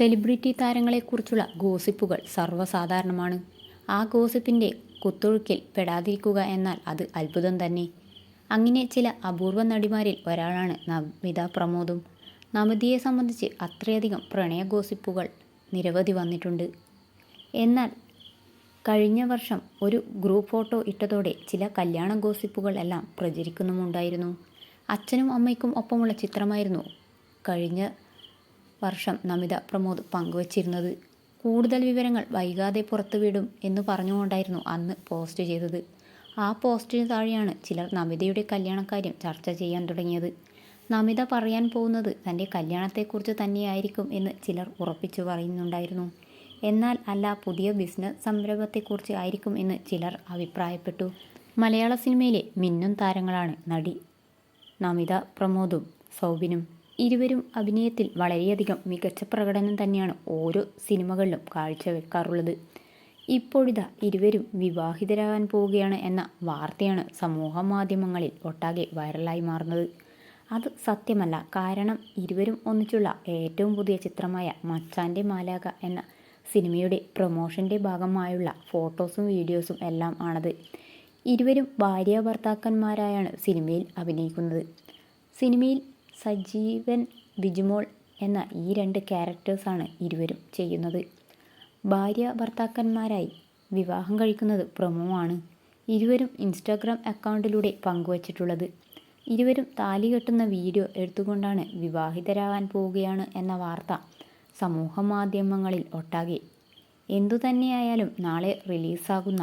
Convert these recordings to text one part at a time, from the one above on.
Celebrity താരങ്ങളെക്കുറിച്ചുള്ള ഗോസിപ്പുകൾ സർവസാധാരണമാണ്. ആ ഗോസിപ്പിന്റെ കുത്തൊഴുക്കിൽ പെടാതിരിക്കുക എന്നാൽ അത് അത്ഭുതം തന്നെ. അങ്ങനെ ചില അപൂർവ നടിമാരിൽ ഒരാളാണ് നമിത പ്രമോദും. നമിതയെ സംബന്ധിച്ച് അത്രയധികം പ്രണയ ഗോസിപ്പുകൾ നിരവധി വന്നിട്ടുണ്ട്. എന്നാൽ കഴിഞ്ഞ വർഷം ഒരു ഗ്രൂപ്പ് ഫോട്ടോ ഇട്ടതോടെ ചില കല്യാണ ഗോസിപ്പുകൾ എല്ലാം പ്രചരിക്കുന്നുമുണ്ടായിരുന്നു. അച്ഛനും അമ്മയ്ക്കും ഒപ്പമുള്ള ചിത്രമായിരുന്നു കഴിഞ്ഞ വർഷം നമിത പ്രമോദ് പങ്കുവച്ചിരുന്നത്. കൂടുതൽ വിവരങ്ങൾ വൈകാതെ പുറത്തുവിടും എന്ന് പറഞ്ഞുകൊണ്ടായിരുന്നു അന്ന് പോസ്റ്റ് ചെയ്തത്. ആ പോസ്റ്റിന് താഴെയാണ് ചിലർ നമിതയുടെ കല്യാണക്കാര്യം ചർച്ച ചെയ്യാൻ തുടങ്ങിയത്. നമിത പറയാൻ പോകുന്നത് തന്റെ കല്യാണത്തെക്കുറിച്ച് തന്നെയായിരിക്കും എന്ന് ചിലർ ഉറപ്പിച്ചു പറയുന്നുണ്ടായിരുന്നു. എന്നാൽ അല്ല പുതിയ ബിസിനസ് സംരംഭത്തെക്കുറിച്ച് ആയിരിക്കും എന്ന് ചിലർ അഭിപ്രായപ്പെട്ടു. മലയാള സിനിമയിലെ മിന്നും താരങ്ങളാണ് നടി നമിത പ്രമോദും സൗബിനും. ഇരുവരും അഭിനയത്തിൽ വളരെയധികം മികച്ച പ്രകടനം തന്നെയാണ് ഓരോ സിനിമകളിലും കാഴ്ചവെക്കാറുള്ളത്. ഇപ്പോഴിതാ ഇരുവരും വിവാഹിതരാകാൻ പോവുകയാണ് എന്ന വാർത്തയാണ് സമൂഹ മാധ്യമങ്ങളിൽ ഒട്ടാകെ വൈറലായി മാറുന്നത്. അത് സത്യമല്ല. കാരണം ഇരുവരും ഒന്നിച്ചുള്ള ഏറ്റവും പുതിയ ചിത്രമായ മച്ചാന്റെ മാലാക എന്ന സിനിമയുടെ പ്രൊമോഷന്റെ ഭാഗമായുള്ള ഫോട്ടോസും വീഡിയോസും എല്ലാം ആണത്. ഇരുവരും ഭാര്യ ഭർത്താക്കന്മാരായാണ് സിനിമയിൽ അഭിനയിക്കുന്നത്. സിനിമയിൽ സജീവൻ ബിജുമോൾ എന്ന ഈ രണ്ട് ക്യാരക്ടേഴ്സാണ് ഇരുവരും ചെയ്യുന്നത്. ഭാര്യ ഭർത്താക്കന്മാരായി വിവാഹം കഴിക്കുന്നത് പ്രൊമോ ആണ് ഇരുവരും ഇൻസ്റ്റാഗ്രാം അക്കൗണ്ടിലൂടെ പങ്കുവച്ചിട്ടുള്ളത്. ഇരുവരും താലി കെട്ടുന്ന വീഡിയോ എടുത്തുകൊണ്ടാണ് വിവാഹിതരാകാൻ പോവുകയാണ് എന്ന വാർത്ത സമൂഹ മാധ്യമങ്ങളിൽ ഒട്ടാകെ. എന്തുതന്നെയായാലും നാളെ റിലീസാകുന്ന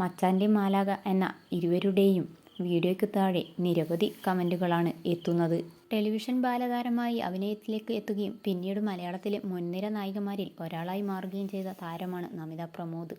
മച്ചാന്റെ മാലാക എന്ന ഇരുവരുടെയും വീഡിയോയ്ക്ക് താഴെ നിരവധി കമന്റുകളാണ് എത്തുന്നത്. ടെലിവിഷൻ ബാലതാരമായി അഭിനയത്തിലേക്ക് എത്തുകയും പിന്നീട് മലയാളത്തിലെ മുൻനിര നായികമാരിൽ ഒരാളായി മാറുകയും ചെയ്ത താരമാണ് നമിത പ്രമോദ്.